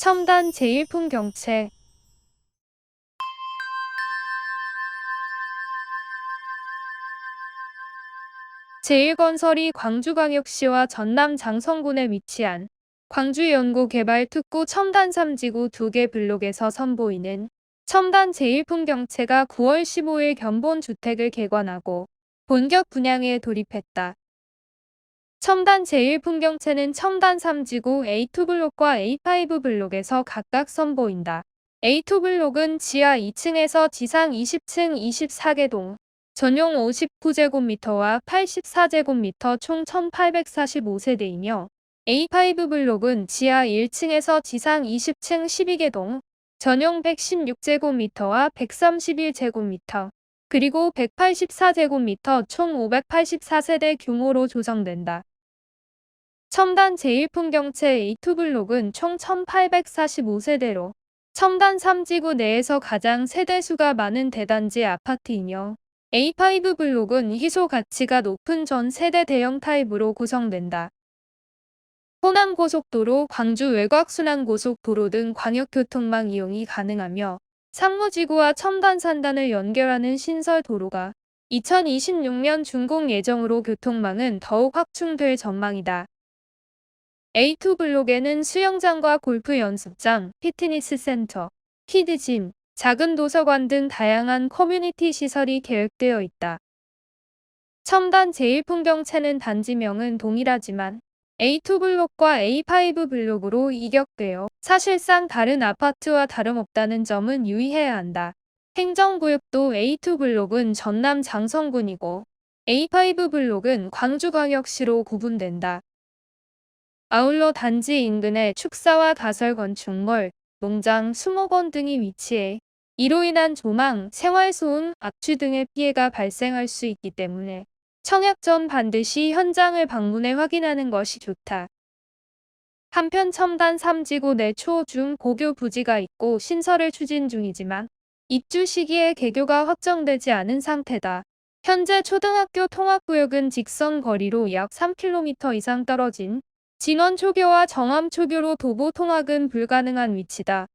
첨단 제1풍경채 제1건설이 광주광역시와 전남 장성군에 위치한 광주연구개발특구 첨단 3지구 2개 블록에서 선보이는 첨단 제1풍경채가 9월 15일 견본 주택을 개관하고 본격 분양에 돌입했다. 첨단 제1풍경채는 첨단 3지구 A2 블록과 A5 블록에서 각각 선보인다. A2 블록은 지하 2층에서 지상 20층 24개 동, 전용 59제곱미터와 84제곱미터 총 1845세대이며 A5 블록은 지하 1층에서 지상 20층 12개 동, 전용 116제곱미터와 131제곱미터, 그리고 184제곱미터 총 584세대 규모로 조성된다. 첨단 제1풍경채 A2 블록은 총 1845세대로 첨단 3지구 내에서 가장 세대수가 많은 대단지 아파트이며 A5 블록은 희소 가치가 높은 전 세대 대형 타입으로 구성된다. 호남고속도로, 광주 외곽순환고속도로 등 광역교통망 이용이 가능하며 상무지구와 첨단산단을 연결하는 신설 도로가 2026년 준공 예정으로 교통망은 더욱 확충될 전망이다. A2 블록에는 수영장과 골프 연습장, 피트니스 센터, 키드짐, 작은 도서관 등 다양한 커뮤니티 시설이 계획되어 있다. 첨단 제1풍경채는 단지명은 동일하지만 A2 블록과 A5 블록으로 이격되어 사실상 다른 아파트와 다름없다는 점은 유의해야 한다. 행정구역도 A2 블록은 전남 장성군이고 A5 블록은 광주광역시로 구분된다. 아울러 단지 인근에 축사와 가설 건축물, 농장, 수목원 등이 위치해 이로 인한 조망, 생활소음, 악취 등의 피해가 발생할 수 있기 때문에 청약 전 반드시 현장을 방문해 확인하는 것이 좋다. 한편 첨단 3지구 내 초, 중, 고교 부지가 있고 신설을 추진 중이지만 입주 시기에 개교가 확정되지 않은 상태다. 현재 초등학교 통합구역은 직선 거리로 약 3km 이상 떨어진 진원 초교와 정암 초교로 도보 통학은 불가능한 위치다.